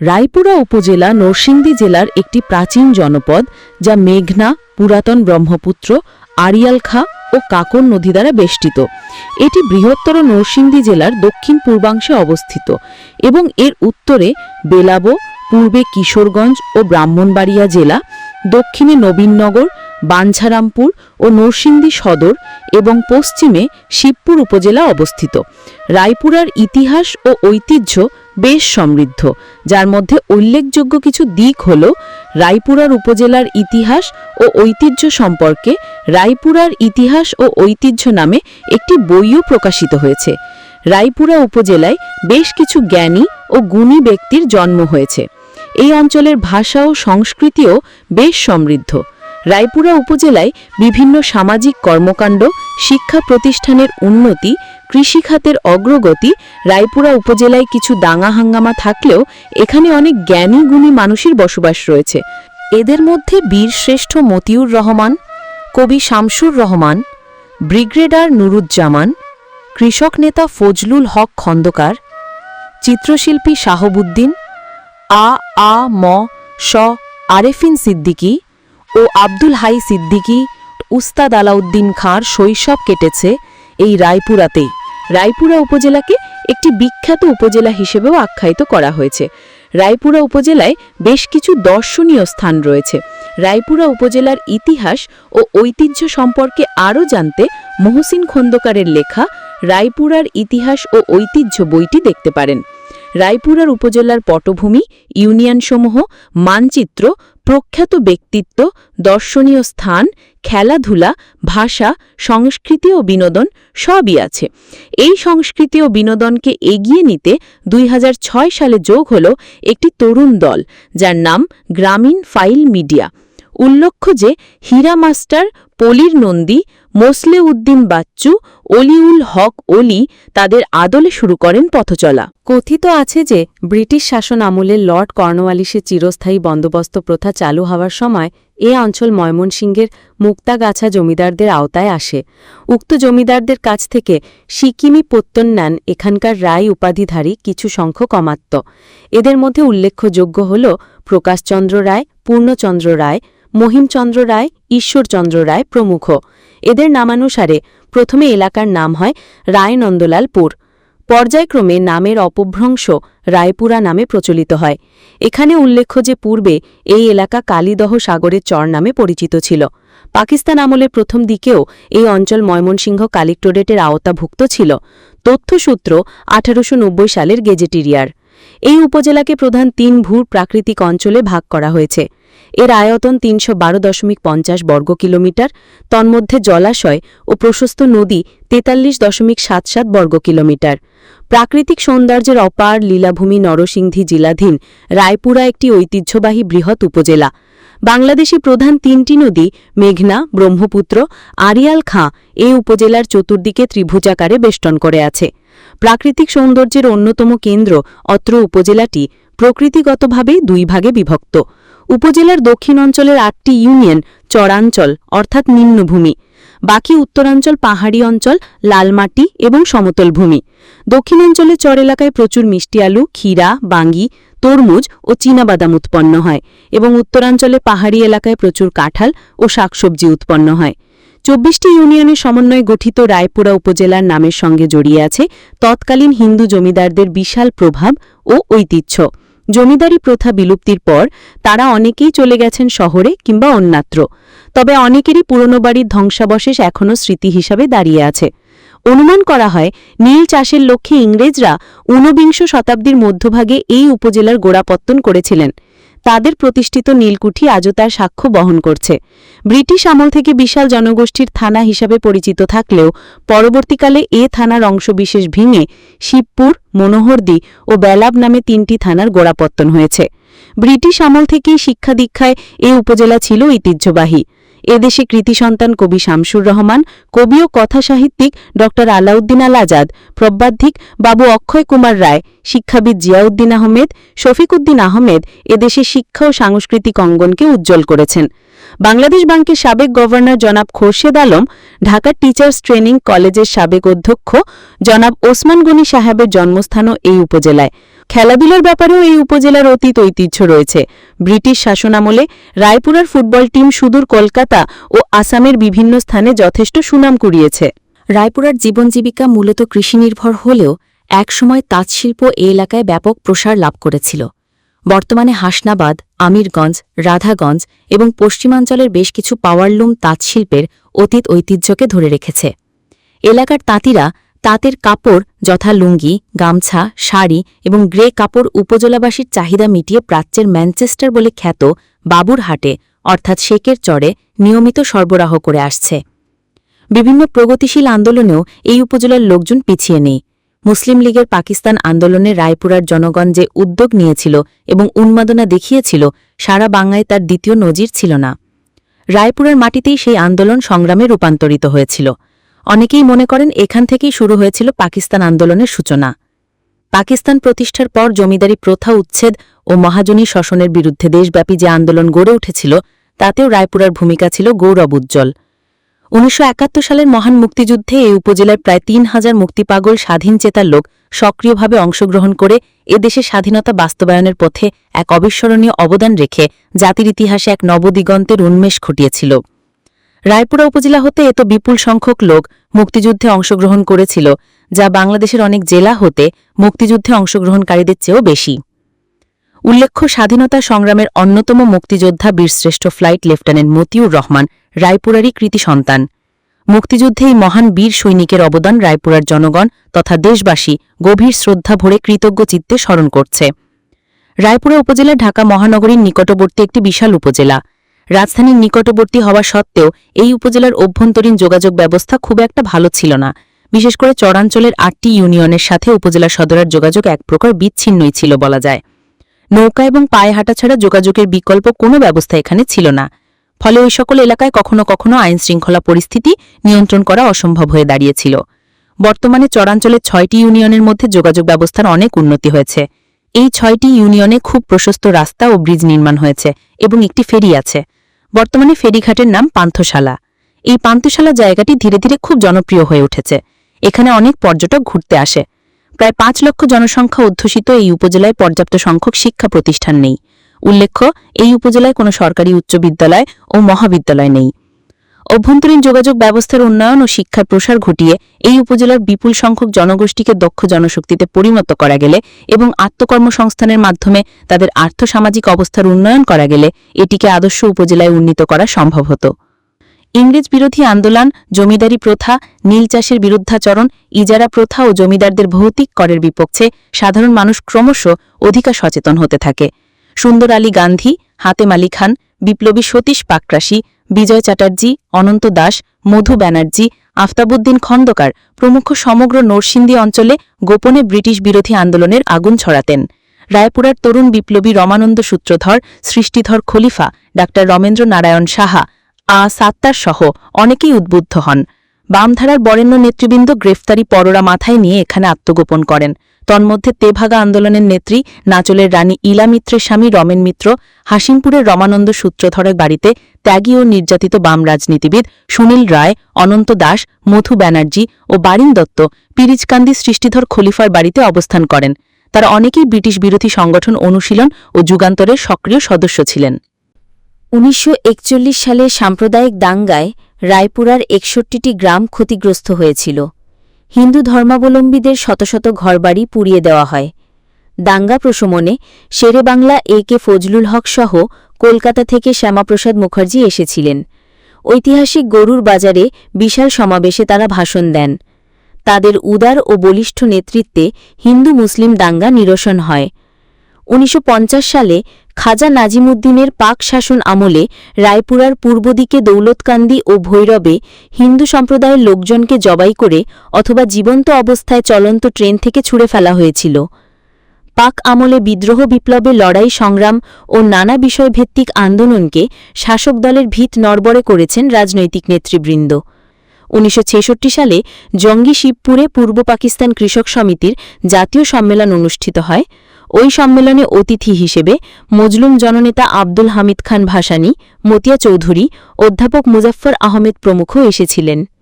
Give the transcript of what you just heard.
রায়পুরা উপজেলা নরসিংদী জেলার একটি প্রাচীন জনপদ যা মেঘনা, পুরাতন ব্রহ্মপুত্র, আড়িয়াল খা ও কাকর নদী দ্বারা বেষ্টিত। এটি বৃহত্তর নরসিংদী জেলার দক্ষিণ পূর্বাংশে অবস্থিত এবং এর উত্তরে বেলাবো, পূর্বে কিশোরগঞ্জ ও ব্রাহ্মণবাড়িয়া জেলা, দক্ষিণে নবীননগর বাঞ্ছারামপুর ও নরসিংদী সদর এবং পশ্চিমে শিবপুর উপজেলা অবস্থিত। রায়পুরার ইতিহাস ও ঐতিহ্য বেশ সমৃদ্ধ, যার মধ্যে উল্লেখযোগ্য কিছু দিক হল রায়পুরার উপজেলার ইতিহাস ও ঐতিহ্য সম্পর্কে রায়পুরার ইতিহাস ও ঐতিহ্য নামে একটি বইও প্রকাশিত হয়েছে। রায়পুরা উপজেলায় বেশ কিছু জ্ঞানী ও গুণী ব্যক্তির জন্ম হয়েছে। এই অঞ্চলের ভাষা ও সংস্কৃতিও বেশ সমৃদ্ধ। রায়পুরা উপজেলায় বিভিন্ন সামাজিক কর্মকাণ্ড, শিক্ষা প্রতিষ্ঠানের উন্নতি কৃষিখাতের অগ্রগতি রায়পুরা উপজেলায় কিছু দাঙ্গা হাঙ্গামা থাকলেও এখানে অনেক জ্ঞানী গুণী মানুষের বসবাস রয়েছে। এদের মধ্যে বীরশ্রেষ্ঠ মতিউর রহমান, কবি শামসুর রহমান ব্রিগেডার নুরুজ্জামান, কৃষক নেতা ফজলুল হক খন্দকার, চিত্রশিল্পী শাহবুদ্দিন, আ আ, ম, স, আরেফিন সিদ্দিকী ও আব্দুল হাই সিদ্দিকী, উস্তাদ আলাউদ্দিন খাঁর শৈশব কেটেছে এই রায়পুরাতেই। রায়পুরা উপজেলাকে একটি বিখ্যাত উপজেলা হিসেবেও আখ্যায়িত করা হয়েছে। রায়পুরা উপজেলায় বেশ কিছু দর্শনীয় স্থান রয়েছে। রায়পুরা উপজেলার ইতিহাস ও ঐতিহ্য সম্পর্কে আরও জানতে মহসিন খন্দকারের লেখা রায়পুরার ইতিহাস ও ঐতিহ্য বইটি দেখতে পারেন। রায়পুরার উপজেলার পটভূমি, ইউনিয়নসমূহ, মানচিত্র, প্রখ্যাত ব্যক্তিত্ব, দর্শনীয় স্থান, খেলাধুলা, ভাষা, সংস্কৃতি ও বিনোদন সবই আছে। এই সংস্কৃতি ও বিনোদনকে এগিয়ে নিতে দুই হাজার ছয় সালে যোগ হল একটি তরুণ দল, যার নাম গ্রামীণ ফাইল মিডিয়া। উল্লেখ্য যে, হীরা মাস্টার, পলির নন্দী মোসলে উদ্দিন বাচ্চু, অলিউল হক অলি তাদের আদলে শুরু করেন পথচলা। কথিত আছে যে, ব্রিটিশ শাসন আমলে লর্ড কর্নওয়ালিসের চিরস্থায়ী বন্দোবস্ত প্রথা চালু হওয়ার সময় এ অঞ্চল ময়মনসিংহের মুক্তাগাছা জমিদারদের আওতায় আসে। উক্ত জমিদারদের কাছ থেকে সিকিমি পত্তন নেন এখানকার রায় উপাধিধারী কিছু সংখ্যক অমাত্য। এদের মধ্যে উল্লেখযোগ্য হল প্রকাশচন্দ্র রায়, পূর্ণচন্দ্র রায় মহিমচন্দ্র রায়, ঈশ্বরচন্দ্র রায় প্রমুখ। এদের নামানুসারে প্রথমে এলাকার নাম হয় রায়নন্দলালপুর পর্যায়ক্রমে নামের অপভ্রংশ রায়পুরা নামে প্রচলিত হয়। এখানে উল্লেখ্য যে পূর্বে এই এলাকা কালীদহ সাগরের চর নামে পরিচিত ছিল। পাকিস্তান আমলের প্রথম দিকেও এই অঞ্চল ময়মনসিংহ কালেক্টোরেটের আওতাভুক্ত ছিল। তথ্যসূত্র আঠারোশো নব্বই সালের গেজেটিরিয়ার এই উপজেলাকে প্রধান তিন ভূ প্রাকৃতিক অঞ্চলে ভাগ করা হয়েছে। এর আয়তন তিনশো বারো দশমিক পঞ্চাশ বর্গ কিলোমিটার, তন্মধ্যে জলাশয় ও প্রশস্ত নদী তেতাল্লিশ দশমিক সাত সাত বর্গ কিলোমিটার। প্রাকৃতিক সৌন্দর্যের অপার লীলাভূমি নরসিংদী জেলাধীন রায়পুরা একটি ঐতিহ্যবাহী বৃহৎ উপজেলা। বাংলাদেশি প্রধান তিনটি নদী মেঘনা, ব্রহ্মপুত্র আরিয়াল খাঁ এই উপজেলার চতুর্দিকে ত্রিভুজাকারে বেষ্টন করে আছে। প্রাকৃতিক সৌন্দর্যের অন্যতম কেন্দ্র অত্র উপজেলাটি প্রকৃতিগতভাবে দুই ভাগে বিভক্ত। উপজেলার দক্ষিণ অঞ্চলের আটটি ইউনিয়ন চরাঞ্চল, অর্থাৎ নিম্নভূমি। বাকি উত্তরাঞ্চল পাহাড়ি অঞ্চল, লালমাটি এবং সমতল ভূমি। দক্ষিণাঞ্চলে চর এলাকায় প্রচুর মিষ্টি আলু, ক্ষীরা, বাঙ্গি, তরমুজ ও চীনাবাদাম উৎপন্ন হয় এবং উত্তরাঞ্চলে পাহাড়ি এলাকায় প্রচুর কাঁঠাল ও শাকসবজি উৎপন্ন হয়। চব্বিশটি ইউনিয়নের সমন্বয়ে গঠিত রায়পুরা উপজেলার নামের সঙ্গে জড়িয়ে আছে তৎকালীন হিন্দু জমিদারদের বিশাল প্রভাব ও ঐতিহ্য। জমিদারি প্রথা বিলুপ্তির পর তারা অনেকেই চলে গেছেন শহরে কিংবা অন্যত্র। তবে অনেকেরই পুরনো বাড়ির ধ্বংসাবশেষ এখনও স্মৃতি হিসাবে দাঁড়িয়ে আছে। অনুমান করা হয়, নীল চাষের লক্ষ্যে ইংরেজরা ঊনবিংশ শতাব্দীর মধ্যভাগে এই উপজেলার গোড়াপত্তন করেছিলেন। তাদের প্রতিষ্ঠিত নীলকুঠি আজও তার সাক্ষ্য বহন করছে। ব্রিটিশ আমল থেকে বিশাল জনগোষ্ঠীর থানা হিসাবে পরিচিত থাকলেও পরবর্তীকালে এ থানার অংশবিশেষ ভেঙে শিবপুর, মনোহরদি ও বেলাব নামে তিনটি থানার গোড়াপত্তন হয়েছে। ব্রিটিশ আমল থেকেই শিক্ষা দীক্ষায় এ উপজেলা ছিল ঐতিহ্যবাহী। এদেশে কৃতি সন্তান কবি শামসুর রহমান, কবি ও কথা সাহিত্যিক ড আলাউদ্দিন আল আজাদ প্রব্বাধিক বাবু অক্ষয় কুমার রায়, শিক্ষাবিদ জিয়াউদ্দিন আহমেদ, শফিক উদ্দিন আহমেদ এদেশে শিক্ষা ও সাংস্কৃতিক অঙ্গনকে উজ্জ্বল করেছেন। বাংলাদেশ ব্যাংকের সাবেক গভর্নর জনাব খোরশেদ আলম, ঢাকা টিচার্স ট্রেনিং কলেজের সাবেক অধ্যক্ষ জনাব ওসমান গনি সাহেবের জন্মস্থানও এই উপজেলায়। খেলাধুলার ব্যাপারেও এই উপজেলার অতীত ঐতিহ্য রয়েছে। ব্রিটিশ শাসনামলে রায়পুরার ফুটবল টিম সুদূর কলকাতা ও আসামের বিভিন্ন স্থানে যথেষ্ট সুনাম কুড়িয়েছে। রায়পুরার জীবন জীবিকা মূলত কৃষিনির্ভর হলেও একসময় তাঁতশিল্প এ এলাকায় ব্যাপক প্রসার লাভ করেছিল। বর্তমানে হাসনাবাদ, আমিরগঞ্জ, রাধাগঞ্জ এবং পশ্চিমাঞ্চলের বেশ কিছু পাওয়ারলুম তাঁতশিল্পের অতীত ঐতিহ্যকে ধরে রেখেছে। এলাকার তাঁতিরা তাঁতের কাপড়, যথা লুঙ্গি, গামছা, শাড়ি এবং গ্রে কাপড় উপজেলাবাসীর চাহিদা মিটিয়ে প্রাচ্যের ম্যানচেস্টার বলে খ্যাত বাবুরহাটে অর্থাৎ শেকের চরে, নিয়মিত সরবরাহ করে আসছে। বিভিন্ন প্রগতিশীল আন্দোলনেও এই উপজেলার লোকজন পিছিয়ে নেই। মুসলিম লীগের পাকিস্তান আন্দোলনে রায়পুরার জনগণ যে উদ্যোগ নিয়েছিল এবং উন্মাদনা দেখিয়েছিল, সারা বাংলায় তার দ্বিতীয় নজির ছিল না। রায়পুরের মাটিতেই সেই আন্দোলন সংগ্রামে রূপান্তরিত হয়েছিল। অনেকেই মনে করেন এখান থেকেই শুরু হয়েছিল পাকিস্তান আন্দোলনের সূচনা। পাকিস্তান প্রতিষ্ঠার পর জমিদারি প্রথা, উচ্ছেদ ও মহাজনী শোষণের বিরুদ্ধে দেশব্যাপী যে আন্দোলন গড়ে উঠেছিল, তাতেও রায়পুরার ভূমিকা ছিল গৌরব উজ্জ্বল। উনিশশো একাত্তর সালের মহান মুক্তিযুদ্ধে এই উপজেলায় প্রায় তিন হাজার মুক্তিপাগল স্বাধীন চেতার লোক সক্রিয়ভাবে অংশগ্রহণ করে এদেশে স্বাধীনতা বাস্তবায়নের পথে এক অবিস্মরণীয় অবদান রেখে জাতির ইতিহাসে এক নবদিগন্তের উন্মেষ ঘটিয়েছিল। রায়পুরা উপজেলা হতে এত বিপুল সংখ্যক লোক মুক্তিযুদ্ধে অংশগ্রহণ করেছিল, যা বাংলাদেশের অনেক জেলা হতে মুক্তিযুদ্ধে অংশগ্রহণকারীদের চেয়েও বেশি। উল্লেখ্য, স্বাধীনতা সংগ্রামের অন্যতম মুক্তিযোদ্ধা বীরশ্রেষ্ঠ ফ্লাইট লেফটেন্যান্ট মতিউর রহমান রায়পুরারই কৃতি সন্তান। মুক্তিযুদ্ধে এই মহান বীর সৈনিকের অবদান রায়পুরার জনগণ তথা দেশবাসী গভীর শ্রদ্ধা ভরে কৃতজ্ঞ চিত্তে স্মরণ করছে। রায়পুরা উপজেলা ঢাকা মহানগরীর নিকটবর্তী একটি বিশাল উপজেলা। রাজধানীর নিকটবর্তী হওয়া সত্ত্বেও এই উপজেলার অভ্যন্তরীণ যোগাযোগ ব্যবস্থা খুব একটা ভালো ছিল না। বিশেষ করে চরাঞ্চলের আটটি ইউনিয়নের সাথে উপজেলা সদরের যোগাযোগ এক প্রকার বিচ্ছিন্নই ছিল বলা যায়। নৌকা এবং পায়ে হাঁটা ছাড়া যোগাযোগের বিকল্প কোনো ব্যবস্থা এখানে ছিল না। ফলে ওই সকল এলাকায় কখনো কখনো আইন শৃঙ্খলা পরিস্থিতি নিয়ন্ত্রণ করা অসম্ভব হয়ে দাঁড়িয়েছিল। বর্তমানে চরাঞ্চলের ছয়টি ইউনিয়নের মধ্যে যোগাযোগ ব্যবস্থার অনেক উন্নতি হয়েছে। এই ছয়টি ইউনিয়নে খুব প্রশস্ত রাস্তা ও ব্রিজ নির্মাণ হয়েছে এবং একটি ফেরি আছে। বর্তমানে ফেরিঘাটের নাম পান্থশালা। এই পান্থশালা জায়গাটি ধীরে ধীরে খুব জনপ্রিয় হয়ে উঠেছে। এখানে অনেক পর্যটক ঘুরতে আসে। প্রায় পাঁচ লক্ষ জনসংখ্যা অধ্যুষিত এই উপজেলায় পর্যাপ্ত সংখ্যক শিক্ষা প্রতিষ্ঠান নেই। উল্লেখ্য, এই উপজেলায় কোনো সরকারি উচ্চ বিদ্যালয় ও মহাবিদ্যালয় নেই। অভ্যন্তরীণ যোগাযোগ ব্যবস্থার উন্নয়ন ও শিক্ষার প্রসার ঘটিয়ে এই উপজেলার বিপুল সংখ্যক জনগোষ্ঠীকে দক্ষ জনশক্তিতে পরিণত করা গেলে এবং আত্মকর্মসংস্থানের মাধ্যমে তাদের আর্থসামাজিক অবস্থার উন্নয়ন করা গেলে এটিকে আদর্শ উপজেলায় উন্নীত করা সম্ভব হতো। ইংরেজ বিরোধী আন্দোলন, জমিদারি প্রথা, নীল চাষের বিরুদ্ধাচরণ, ইজারা প্রথা ও জমিদারদের ভৌতিক করের বিপক্ষে সাধারণ মানুষ ক্রমশ অধিকা সচেতন হতে থাকে। সুন্দর আলী গান্ধী, হাতেম আলী খান, বিপ্লবী সতীশ পাকরাশি, বিজয় চ্যাটার্জি, অনন্ত দাস, মধু ব্যানার্জি আফতাবুদ্দিন খন্দকার প্রমুখ সমগ্র নরসিংদী অঞ্চলে গোপনে ব্রিটিশ বিরোধী আন্দোলনের আগুন ছড়াতেন। রায়পুরার তরুণ বিপ্লবী রমানন্দ সূত্রধর, সৃষ্টিধর খলিফা ডা রমেন্দ্র নারায়ণ সাহা, আ সাত্তার সহ অনেকেই উদ্বুদ্ধ হন। বামধারার বরেণ্য নেতৃবৃন্দ গ্রেফতারি পরোরা মাথায় নিয়ে এখানে আত্মগোপন করেন। তন্মধ্যে তেভাগা আন্দোলনের নেত্রী নাচলের রানী ইলা মিত্রের স্বামী রমেন মিত্র হাসিমপুরের রমানন্দ সূত্রধরের বাড়িতে ত্যাগী ও নির্যাতিত বাম রাজনীতিবিদ সুনীল রায়, অনন্ত দাস, মধু ব্যানার্জি ও বারিন দত্ত পিরিজকান্দি সৃষ্টিধর খলিফার বাড়িতে অবস্থান করেন। তারা অনেকেই ব্রিটিশ বিরোধী সংগঠন অনুশীলন ও যুগান্তরের সক্রিয় সদস্য ছিলেন। উনিশশো একচল্লিশ সালে সাম্প্রদায়িক দাঙ্গায় রায়পুরার একষট্টিটি গ্রাম ক্ষতিগ্রস্ত হয়েছিল। হিন্দু ধর্মাবলম্বীদের শত শত ঘরবাড়ি পুড়িয়ে দেওয়া হয়। দাঙ্গা প্রশমনে শেরে বাংলা, এ কে ফজলুল হক সহ কলকাতা থেকে শ্যামাপ্রসাদ মুখার্জি এসেছিলেন। ঐতিহাসিক গরুর বাজারে বিশাল সমাবেশে তারা ভাষণ দেন। তাদের উদার ও বলিষ্ঠ নেতৃত্বে হিন্দু মুসলিম দাঙ্গা নিরসন হয়। উনিশশো পঞ্চাশ সালে খাজা নাজিমুদ্দিনের পাক শাসন আমলে রায়পুরার পূর্ব দিকে দৌলতকান্দি ও ভৈরবে হিন্দু সম্প্রদায়ের লোকজনকে জবাই করে অথবা জীবন্ত অবস্থায় চলন্ত ট্রেন থেকে ছুড়ে ফেলা হয়েছিল। পাক আমলে বিদ্রোহ বিপ্লবে লড়াই সংগ্রাম ও নানা বিষয়ভিত্তিক আন্দোলনকে শাসক দলের ভিত নড়বড়ে করেছেন রাজনৈতিক নেতৃবৃন্দ। উনিশশো ছেষট্টি সালে জঙ্গি শিবপুরে পূর্ব পাকিস্তান কৃষক সমিতির জাতীয় সম্মেলন অনুষ্ঠিত হয়। ওই সম্মেলনে অতিথি হিসেবে মজলুম জননেতা আব্দুল হামিদ খান ভাসানী, মতিয়া চৌধুরী, অধ্যাপক মুজাফফর আহমেদ প্রমুখ এসেছিলেন।